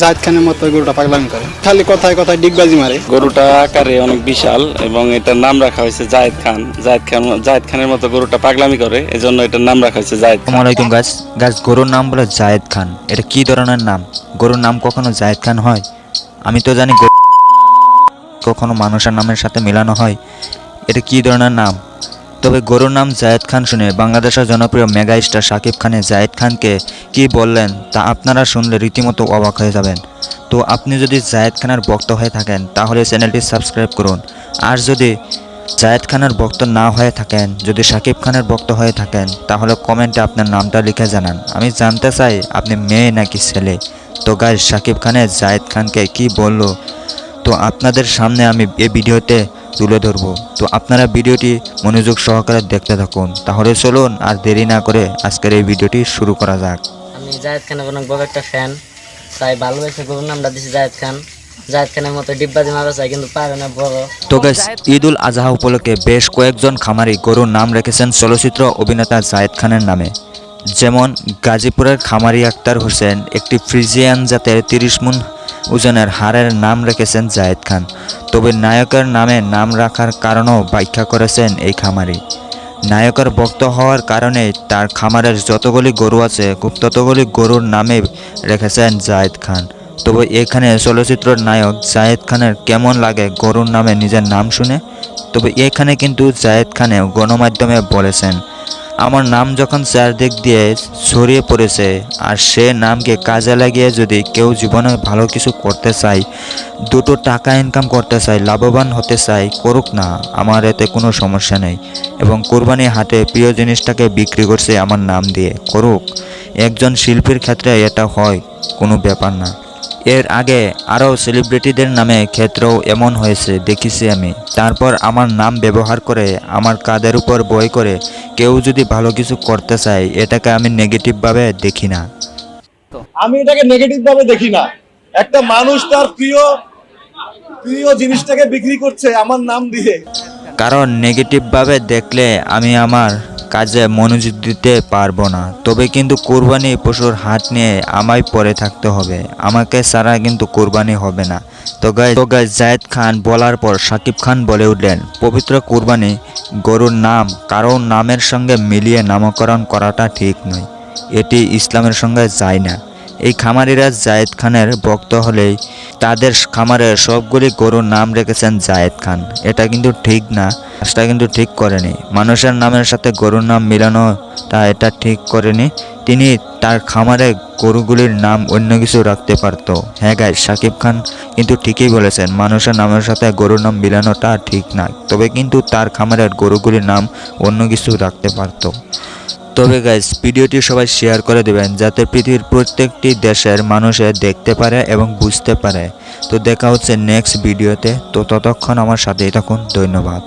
জাহিদ খানের মতো গরুটা পাগলামি করে। খালি কথায় কথায় ডিগবাজি মারে। গরুটা আকারে অনেক বিশাল এবং এটার নাম রাখা হয়েছে জায়েদ খান। জায়েদ খান জায়েদ খানের মতো গরুটা পাগলামি করে এজন্য এটার নাম রাখা হয়েছে জায়েদ খান। আসসালামাইকুম গাছ গাছ গরুর নাম বলে জায়েদ খান। এটা কি ধরনের নাম? গরুর নাম কখনো জায়েদ খান হয়? আমি তো জানি গরু কখনো মানুষের নামের সাথে মেলানো হয়। এটা কি ধরনের নাম? তবে গরুর নাম জায়েদ খান শুনে বাংলাদেশের জনপ্রিয় মেগা স্টার শাকিব খানের জায়েদ খানকে কি বললেন তা আপনারা শুনলে রীতিমতো অবাক হয়ে যাবেন। তো আপনি যদি জায়েদ খানের ভক্ত হয়ে থাকেন, তাহলে চ্যানেলটি সাবস্ক্রাইব করুন। আর যদি জায়েদ খানের ভক্ত না হয়ে থাকেন, যদি শাকিব খানের ভক্ত হয়ে থাকেন, তাহলে কমেন্টে আপনার নামটা লিখে জানান। আমি জানতে চাই, আপনি মেয়ে নাকি ছেলে? তো গাইজ শাকিব খানের জায়েদ খানকে কি বলল? তো আপনাদের সামনে আমি এই ভিডিওতে তুলে ধরবো। তো আপনারা ভিডিওটি মনোযোগ সহকারে দেখতে থাকুন। তাহলে চলুন আর দেরি না করে আজকের এই ভিডিওটি শুরু করা যাক। আমি জায়েদ খানের অনেক বড় একটা ফ্যান তাই ভালোবেসে গরুর নামটা দিছি জায়েদ খান। জায়েদ খানের মতো ডিব্বাজি মারা চাই কিন্তু পারে না বড়। তো গাইজ ঈদ উল আজহা উপলক্ষে বেশ কয়েকজন খামারি গরুর নাম রেখেছেন চলচ্চিত্র অভিনেতা জায়েদ খানের নামে। যেমন গাজীপুরের খামারি আক্তার হোসেন একটি ফ্রিজিয়ান জাতের তিরিশ মুন ওজনের হারের নাম রেখেছেন জায়েদ খান। তবে নায়কের নামে নাম রাখার কারণও ব্যাখ্যা করেছেন এই খামারি। নায়কের ভক্ত হওয়ার কারণে তার খামারের যতগুলি গরু আছে, খুব ততগুলি গরুর নামে রেখেছেন জায়েদ খান। তবে এখানে চলচ্চিত্রের নায়ক জায়েদ খানের কেমন লাগে গরুর নামে নিজের নাম শুনে? তবে এখানে কিন্তু জায়েদ খানে গণমাধ্যমে বলেছেন আমার নাম যখন চারদিক দিয়ে ছড়িয়ে পড়েছে, আর সে নামকে কাজে লাগিয়ে যদি কেউ জীবনে ভালো কিছু করতে চায়, দুটো টাকা ইনকাম করতে চায়, লাভবান হতে চায়, করুক না, আমার এতে কোনো সমস্যা নেই। এবং কোরবানি হাটে প্রিয় জিনিসটাকে বিক্রি করছে আমার নাম দিয়ে, করুক। একজন শিল্পীর ক্ষেত্রে এটা হয়, কোনো ব্যাপার না। এর আগে আরও সেলিব্রিটিদের নামে ক্ষেত্রেও এমন হয়েছে দেখেছি আমি। তারপর আমার নাম ব্যবহার করে আমার কাদের উপর বই করে কেউ যদি ভালো কিছু করতে চায় এটাকে আমি নেগেটিভভাবে দেখি না। আমি এটাকে নেগেটিভভাবে দেখি না। একটা মানুষ তার প্রিয় প্রিয় জিনিসটাকে বিক্রি করছে আমার নাম দিয়ে। কারণ নেগেটিভভাবে দেখলে আমি আমার কাজে মনোযোগ দিতে পারব না। তবে কিন্তু কোরবানি পশুর হাট নিয়ে আমায় পরে থাকতে হবে। আমাকে ছাড়া কিন্তু কোরবানি হবে না। তো গাই তো গাই জায়েদ খান বলার পর সাকিব খান বলে উঠলেন, পবিত্র কোরবানি গরুর নাম কারও নামের সঙ্গে মিলিয়ে নামকরণ করাটা ঠিক নয়। এটি ইসলামের সঙ্গে যায় না। এই খামারিরা জায়েদ খানের ভক্ত হলেই তাদের খামারের সবগুলি গরুর নাম রেখেছেন জায়েদ খান। এটা কিন্তু ঠিক না সেটা কিন্তু ঠিক করেনি। মানুষের নামের সাথে গরুর নাম মিলানো তা এটা ঠিক করেনি। তিনি তার খামারে গরুগুলির নাম অন্য কিছু রাখতে পারতো। হ্যাঁ গাই সাকিব খান কিন্তু ঠিকই বলেছেন, মানুষের নামের সাথে গরুর নাম মিলানোটা ঠিক না, তবে কিন্তু তার খামারের গরুগুলির নাম অন্য কিছু রাখতে পারতো। তবে গাইজ ভিডিওটি সবাই শেয়ার করে দেবেন, যাতে পৃথিবীর প্রত্যেকটি দেশের মানুষে দেখতে পারে এবং বুঝতে পারে। তো দেখা হচ্ছে নেক্সট ভিডিওতে তো ততক্ষণ আমার সাথেই থাকুন, ধন্যবাদ।